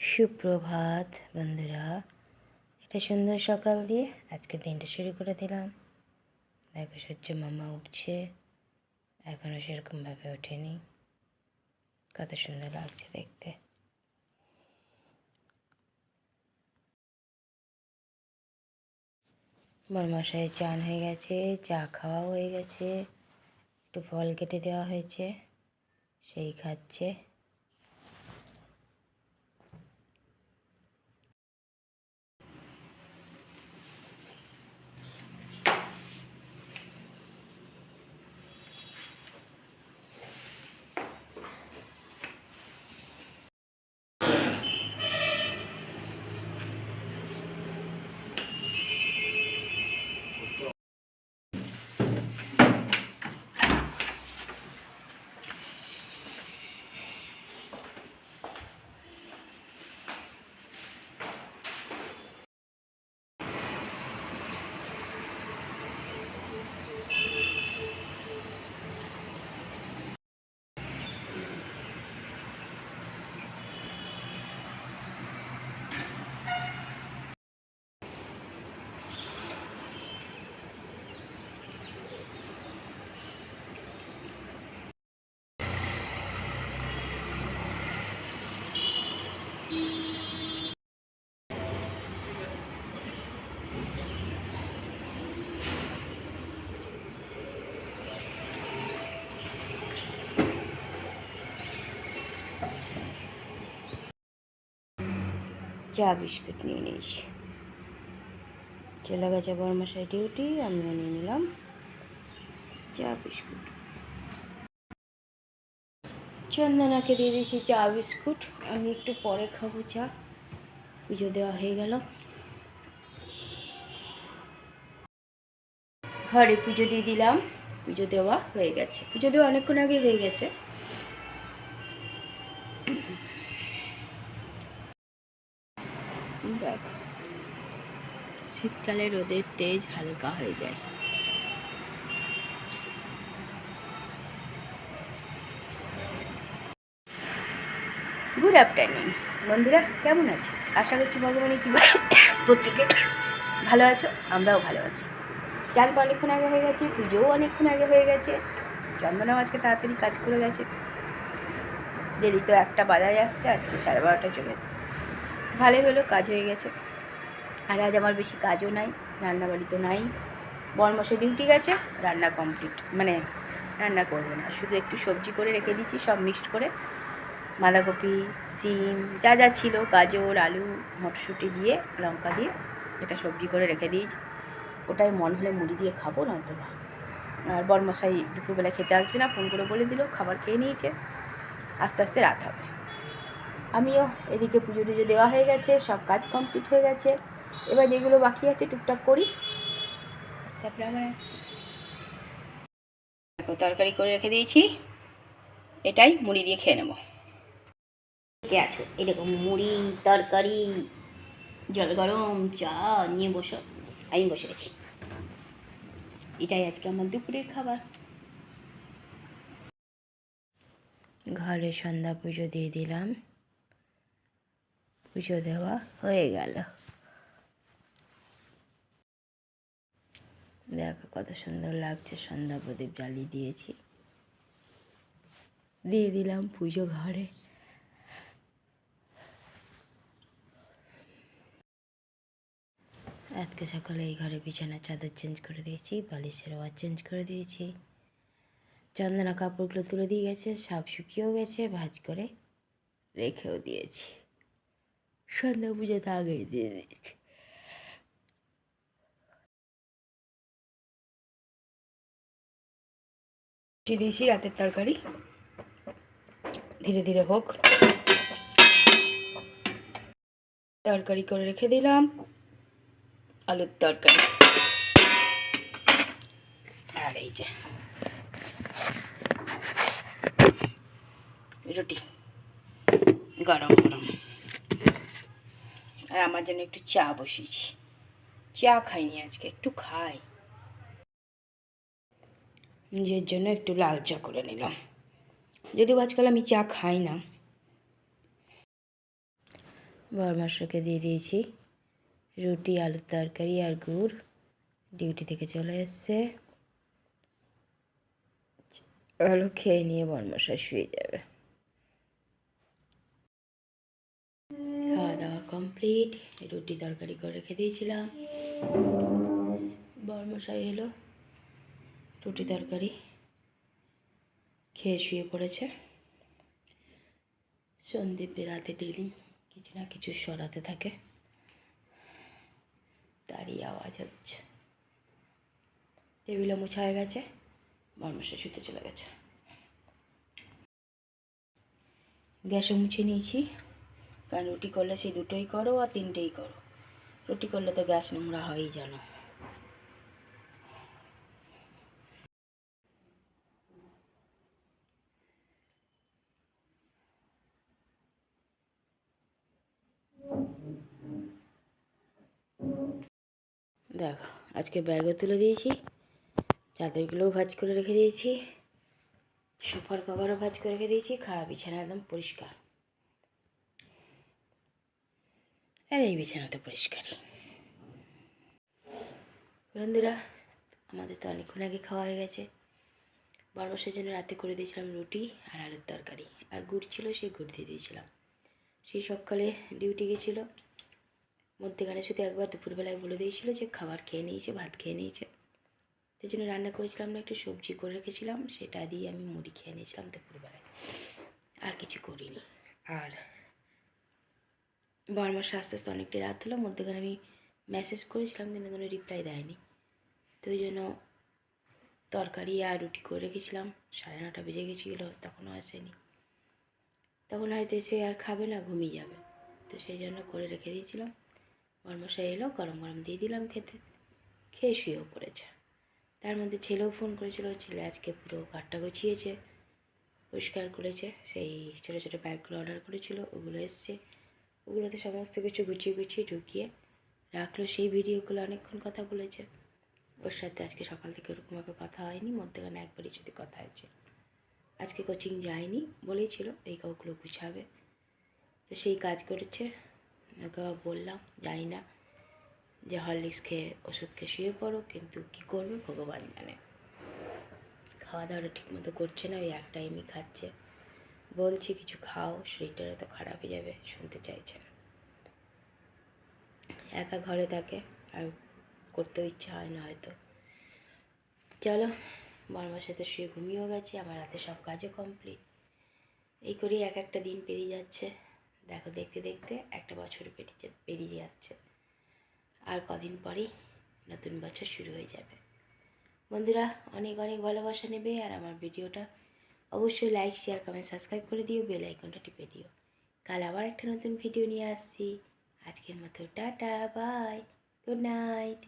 সুপ্রভাত বন্ধুরা। একটা সুন্দর সকাল দিয়ে আজকে দিনটা শুরু করে দিলাম। দেখো সূর্য মামা উঠছে। এখনও সেরকমভাবে ওঠেনি। কত সুন্দর লাগছে দেখতে। মশাই চান হয়ে গেছে, চা খাওয়াও হয়ে গেছে। একটু ফল কেটে দেওয়া হয়েছে, সেই খাচ্ছে। চা বিস্কুট নিয়ে নিয়েছি চলে গেছে বর্মশাই ডিউটি, আমিও নিয়ে নিলাম চা বিস্কুট। চন্দনাকে দিয়ে দিয়েছি চা বিস্কুট, আমি একটু পরে খাব চা। পুজো দেওয়া হয়ে গেল। ঘরে পুজো দিয়ে দিলাম, পুজো দেওয়া হয়ে গেছে। পুজো দেওয়া অনেকক্ষণ আগে হয়ে গেছে দেখ শীতকালে রোদের তেজ হালকা হয়ে যায়। গুড আফটারনুন বন্ধুরা, কেমন আছো? আশা করছি ভগবানের কি প্রত্যেকে ভালো আছো, আমরাও ভালো আছি। চান তো অনেকক্ষণ আগে হয়ে গেছে, পুজোও অনেকক্ষণ আগে হয়ে গেছে, চন্দনাও আজকে তাড়াতাড়ি কাজ করে গেছে। দেরি তো একটা বাজারে আসতে, আজকে সাড়ে বারোটায় চলে এসছে। ভালোই হলো, কাজ হয়ে গেছে। আর আজ আমার বেশি কাজও নাই, রান্নাবাড়ি তো নাই। বরমাসে ডিউটি গেছে, রান্না কমপ্লিট মানে রান্না করব না। শুধু একটু সবজি করে রেখে দিচ্ছি সব মিক্সড করে। বাঁধাকপি, সিম, যা যা ছিল, গাজর, আলু, মটরশুঁটি দিয়ে, লঙ্কা দিয়ে এটা সবজি করে রেখে দিয়েছি। ওটাই মন হলে মুড়ি দিয়ে খাব, নয়তো না। আর বরমশাই দুপুরবেলা খেতে আসবে না, ফোন করে বলে দিল, খাবার খেয়ে নিয়েছে। আস্তে আস্তে রাত হবে। আমিও এদিকে পুজো টুজো দেওয়া হয়ে গেছে, সব কাজ কমপ্লিট হয়ে গেছে। এবার যেগুলো বাকি আছে টুকটাক করি। তারপরে আমার আসছি। তরকারি করে রেখে দিয়েছি। এটাই মুড়ি দিয়ে খেয়ে নেব। কে আছো? এরকম মুড়ি তরকারি জল গরম চা নিয়ে বসো। আমি বসে গেছি। এটাই আজকে আমার দুপুরের খাবার। ঘরে সন্ধ্যা পুজো দিয়ে দিলাম। পুজো দেওয়া হয়ে গেল। দেখো, কত সুন্দর লাগছে, সন্ধ্যা প্রদীপ জ্বালিয়ে দিয়েছি। দিয়ে দিলাম পুজো ঘরে। আজকে সকালে এই ঘরে বিছানার চাদর চেঞ্জ করে দিয়েছি বালিশের ওয়ার চেঞ্জ করে দিয়েছি। চন্দনা কাপড়গুলো তুলে দিয়ে গেছে সব শুকিয়েও গেছে, ভাজ করে রেখেও দিয়েছি। সন্ধ্যা পুজোতে আগেই দিয়ে দিয়েছি। দিয়েছি, রাতের তরকারি। ধীরে ধীরে হোক। তরকারি করে রেখে দিলাম। আলুর তরকারি। আর এই যে, রুটি। গরম গরম। আর আমার জন্য একটু চা বসিয়েছি। চা খাইনি আজকে, একটু খাই। নিজের জন্য একটু লাল চা করে নিলাম। যদিও আজকাল আমি চা খাই না। বরমাসকে দিয়ে দিয়েছি। রুটি, আলুর তরকারি আর গুড়। ডিউটি থেকে চলে এসছে। আলু খেয়ে নিয়ে বরমশা শুয়ে যাবে। খাওয়া দাওয়া কমপ্লিট। রুটি তরকারি করে রেখে দিয়েছিলাম। বরমশাই এলো রুটি তরকারি খেয়ে শুয়ে পড়েছে। সন্দীপ রাতে ডেলি কিছু না কিছু সরাতে থাকে। তারই আওয়াজ হচ্ছে। টেবিলও মোছা হয়ে গেছে, বর্মশা শুতে চলে গেছে। গ্যাসও মুছে নিয়েছি। কারণ রুটি করলে সেই দুটোই করো আর তিনটেই করো। রুটি করলে তো গ্যাস নোংরা হয়ই জানো দেখো, আজকে ব্যাগও তুলে দিয়েছি, চাদরগুলোও ভাজ করে রেখে দিয়েছি, সোফার কভারও ভাজ করে রেখে দিয়েছি, খাওয়া বিছানা একদম পরিষ্কার। আর এই বিছানাতে পরিষ্কার। বন্ধুরা, আমাদের তো অনেকক্ষণ আগে খাওয়া হয়ে গেছে। বরমাসের জন্য রাতে করে দিয়েছিলাম রুটি আর আলুর তরকারি। আর গুড় ছিল, সেই গুড় দিয়ে দিয়েছিলাম। সেই সকালে ডিউটি গেছিল। মধ্যেখানে শুধু একবার দুপুরবেলায় বলে দিয়েছিল যে খাবার খেয়ে নিয়েছে, ভাত খেয়ে নিয়েছে। সেই জন্য রান্না করেছিলাম না, একটু সবজি করে রেখেছিলাম, সেটা দিয়ে আমি মুড়ি খেয়ে নিয়েছিলাম দুপুরবেলায়। আর কিছু করিনি। আর বারো মাসে আস্তে আস্তে অনেকটাই রাত হলো, মধ্যেখানে আমি মেসেজ করেছিলাম, কিন্তু কোনো রিপ্লাই দেয়নি। তো ওই জন্য তরকারি আর রুটি করে রেখেছিলাম, সাড়ে নটা বেজে গেছিল, তখনও আসেনি। তখন হয়তো এসে আর খাবে না, ঘুমিয়ে যাবে। তো সেই জন্য করে রেখে দিয়েছিলাম। বর্মশাই এলো, গরম গরম দিয়ে দিলাম খেতে। খেয়ে শুয়েও পড়েছে। তার মধ্যে ছেলেও ফোন করেছিল, ছেলে আজকে পুরো ঘরটা গুছিয়েছে, পরিষ্কার করেছে। সেই ছোটো ছোটো ব্যাগগুলো অর্ডার করেছিল, ওগুলো এসছে। ওগুলোতে সমস্ত কিছু গুছিয়ে গুছিয়ে ঢুকিয়ে রাখল। সেই ভিডিওগুলো অনেকক্ষণ কথা বলেছে। ওর সাথে আজকে সকাল থেকে ওরকমভাবে কথা হয়নি, মধ্যখানে একবারই যদি কথা হয়েছে। আজকে কোচিং যায়নি বলেইছিল এই কাউগুলো গুছাবে তো সেই কাজ করেছে, ওকে বললাম, জানি না যে হরলিক্স খেয়ে ওষুধ খেয়ে শুয়ে পড়ো, কিন্তু কী করবে ভগবান জানে। খাওয়া দাওয়াটা ঠিক মতো করছে না, ওই এক টাইমই খাচ্ছে। বলছি, কিছু খাও, শরীরটা তো খারাপ হয়ে যাবে, শুনতে চাইছে না। একা ঘরে থাকে, আর করতেও ইচ্ছা হয় না হয়তো। চলো বর্মার সাথে শুয়ে ঘুমিয়েও গেছি, আমার রাতে সব কাজও কমপ্লিট এই করেই এক একটা দিন পেরিয়ে যাচ্ছে। দেখো, দেখতে দেখতে একটা বছর পেরিয়ে পেরিয়ে যাচ্ছে। আর কদিন পরেই নতুন বছর শুরু হয়ে যাবে। বন্ধুরা, অনেক অনেক ভালোবাসা নেবে আর আমার ভিডিওটা অবশ্যই লাইক শেয়ার কমেন্ট সাবস্ক্রাইব করে দিও বেল আইকনটা টিপে দিও। কাল আবার একটা নতুন ভিডিও নিয়ে আসছি। আজকের মতো টাটা বাই গুড নাইট